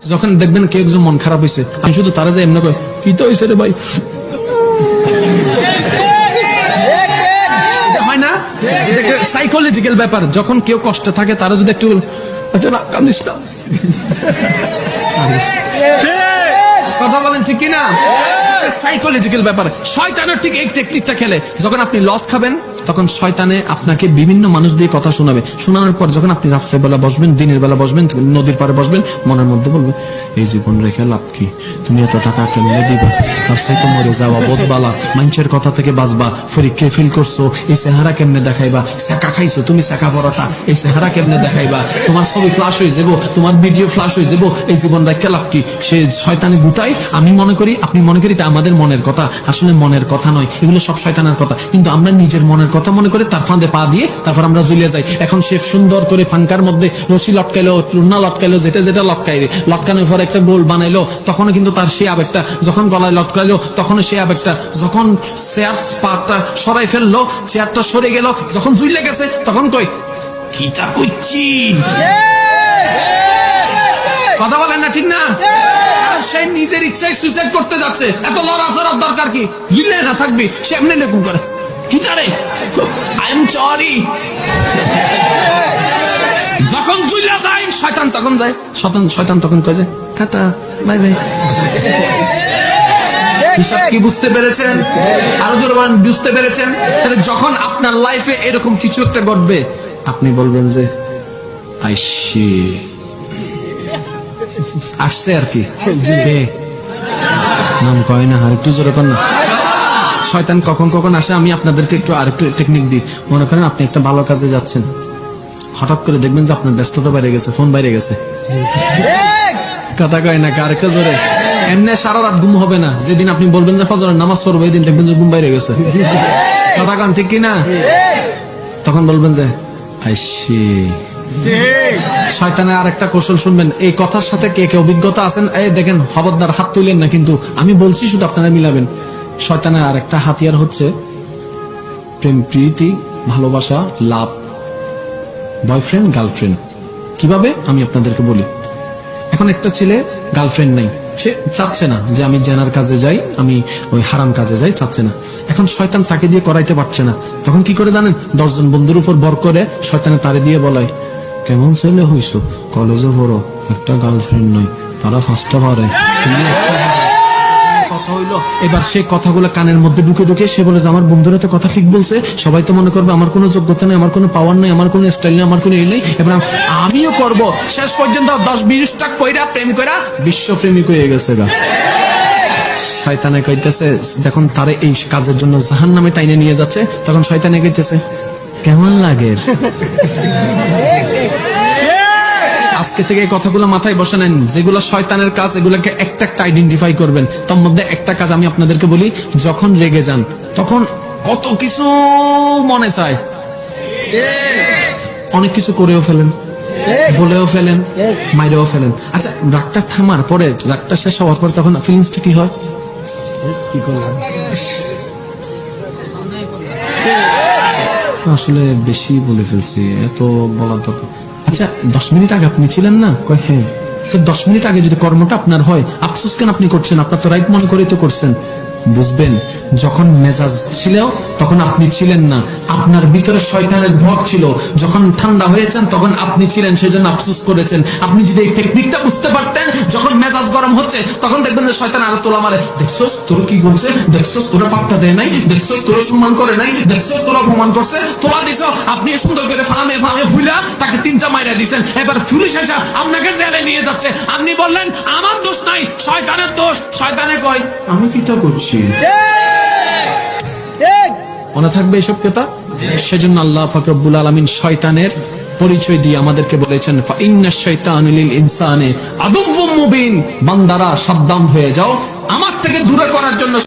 যখন দেখবেন কেউ একজন মন খারাপ হয়েছে আমি শুধু তারা যে এমনি কি তো হয়েছে রে ভাই? হয় না? সাইকোলজিক্যাল ব্যাপার। যখন কেউ কষ্টে থাকে, তারা যদি একটু আচ্ছা না না। কথা বলেন ঠিক কিনা? সাইকোলজিক্যাল ব্যাপার। শয়তানের ঠিক এই টেকনিকটা খেলে। যখন আপনি লস খাবেন তখন শয়তানে আপনাকে বিভিন্ন মানুষ দিয়ে কথা শোনাবে। শোনানোর পর যখন আপনি রাত্রে বেলা বসবেন, দিনের বেলা বসবেন, নদীর পাড়ে বসবেন, মনের মধ্যে বলবে, এই জীবন রেখে লাভ কি? তুমি এত টাকা কেমনে দিবা? তার সাথে মরে যাওয়া বোধবালা। মানুষের কথা থেকে বাঁচবা কে ফিল করছ, এই চেহারা কেমনে দেখাইবা? শাখা খাইছো তুমি, শাখা পরোটা এই চেহারা কেমনে দেখাইবা? তোমার ছবি ফ্লাশ হয়ে যাব, তোমার ভিডিও ফ্লাশ হয়ে যাব, এই জীবন রেখে লাভ কি? সে শয়তানে গুতাই, আমি মনে করি, আপনি মনে করি এটা আমাদের মনের কথা। আসলে মনের কথা নয়, এগুলো সব শয়তানের কথা। কিন্তু আমরা নিজের মনের কথা মনে করে তার ফাঁদে পা দিয়ে তারপর আমরা ঝুলিয়ে যাই। এখন সে সুন্দর করে ফাঙ্কার মধ্যে রশি লটকাইলো টুনা লটকাইলো, যেটা যেটা লটকাই লটকানোর পর একটা গোল বানাইলো, তখনও কিন্তু তার সেই আবেগটা, যখন গলায় লটকাইলো, তখনও সেই আবেগটা। যখন চেয়ার পাটা সরাই ফেলল, চেয়ারটা সরে গেল, যখন ঝুলে গেছে, তখন কই? কিতা কইছি কথা বলেন না, ঠিক না? সে নিজের ইচ্ছায় সুইসাইড করতে যাচ্ছে। এত লড়াচড়ার দরকার কি? হিলে না থাকবি, সে এমনি লেখুন করে। কি তারে আই এম সরি যখন জুইলা যায় শয়তান তখন যায় শয়তান শয়তান তখন কয়ে যায় টাটা বাই বাই হিসাব কি বুঝতে পেরেছেন? আরও জোরে বুঝতে পেরেছেন? তাহলে যখন আপনার লাইফে এরকম কিছু একটা ঘটবে আপনি বলবেন যে আইসি আসছে আর কি? কে? নাম কয় না আর একটু জোরে কর না। শয়তান কখন কখন আসে, আমি আপনাদেরকে একটু আর একটু টেকনিক দিই। মনে করেন আপনি একটা ভালো কাজে যাচ্ছেন। হঠাৎ করে দেখবেন যে আপনার ব্যস্ততা বাইরে গেছে, ফোন বাইরে গেছে। কথা কয় না আরেকটা জোরে। এমনি সারা রাত ঘুম হবে না। যেদিন আপনি বলবেন যে ফজরের নামাজ পড়ব দিন দেখবেন যে ঘুম বাইরে গেছে। কথা কন, ঠিক কি না তখন বলবেন যে আইসি শয়তানের আরেকটা কৌশল শুনবেন। এই কথার সাথে কে কে অভিজ্ঞতা আছেন? এই দেখেন খবরদার হাত তুলেন না কিন্তু, আমি বলছি শুধু আপনারা মিলাবেন। শয়তানের আরেকটা হাতিয়ার হচ্ছে প্রেম, প্রীতি, ভালোবাসা, লাভ। Boyfriend, girlfriend. কীভাবে? আমি আপনাদেরকে বলি। এখন একটা ছেলে গার্লফ্রেন্ড নাই। সে চাচ্ছে না যে আমি জেনার কাজে যাই, আমি ওই হারাম কাজে যাই, চাচ্ছে না। এখন শয়তান তাকে দিয়ে করাইতে পারছে না। তখন কি করে জানেন? দশজন বন্ধুর উপর বর করে শয়তানে তারে দিয়ে বলায়, কেমন ছেলে হইছো? কলেজে পড়ো, একটা গার্লফ্রেন্ড নয়, তারা ফার্স্টটা পারে এবার সেই কথাগুলো কানের মধ্যে ঢুকে ঢুকে সে বলে যে, আমার বন্ধুরা তো কথা ঠিক বলছে। সবাই তো মনে করবে আমার কোনো যোগ্যতা নেই, আমার কোনো পাওয়ার নেই, আমার কোনো স্টাইল নেই, আমার কোনো এই নেই। এবার আমিও করব। শেষ পর্যন্ত দশ বিশটা কইরা, প্রেম কইরা বিশ্ব প্রেমিক হয়ে গেছে গা। শয়তানে কইতেছে, যখন তারে এই কাজের জন্য জাহান নামে টাইনে নিয়ে যাচ্ছে, তখন শয়তানে কইতেছে, কেমন লাগে? আজকে থেকে এই কথাগুলো মাথায় বসে নেন। যেগুলো শয়তানের কাজ এগুলোকে একটা একটা আইডেন্টিফাই করবেন। তার মধ্যে একটা কাজ আমি আপনাদেরকে বলি যখন রেগে যান তখন কত কিছু মনে চায়। অনেক কিছু করেও ফেলেন বলেও ফেলেন মাইরেও ফেলেন। আচ্ছা রাগটা থামার পরে রাগটা শেষ হওয়ার পর তখন ফিলিংসটা কি হয়? কি করলাম? আসলে বেশি বলে ফেলছি এত বলার দরকার। আচ্ছা দশ মিনিট আগে আপনি ছিলেন না? কয় হ্যাঁ। তো দশ মিনিট আগে যদি কর্মটা আপনার হয়, আফসোস কেন আপনি করছেন? আপনার তো রাইট মনে করেই তো করছেন। বুঝবেন, যখন মেজাজ ছিল তখন আপনি ছিলেন না। আপনার ভিতরে শয়তানের ভর ছিল। যখন ঠান্ডা হয়েছেন, তখন আপনি ছিলেন সেই জন্য আফসোস করেছেন। আপনি যদি এই টেকনিকটা বুঝতে পারতেন, যখন মেজাজ গরম হচ্ছে, তখন দেখবেন যে শয়তান আরও তোলা মারে। দেখছোস, তোর কি করছে দেখছোস, তোরা পাত্তা দেয় নাই? দেখছোস, তোরা সম্মান করে নাই? দেখছোস, তোরা অপমান করছে? তোলা দিছ? আপনি সুন্দর করে ফামে ফামে ফুইলা তাকে তিনটা মাইরা দিছেন। এবার পুলিশ এসে আপনাকে জেলে নিয়ে যাচ্ছে। আপনি বললেন, আমার দোষ নাই, শয়তানের দোষ। শয়তানে কয়, আমি কি তো করছি? মনে থাকবে এসব কথা? সেজন্য আল্লাহ ফাকরুল আলমিন শয়তানের পরিচয় দিয়ে আমাদেরকে বলেছেন ইনসানে মুবিন। বান্দারা সাবধান হয়ে যাও। আমার থেকে দূরে করার জন্য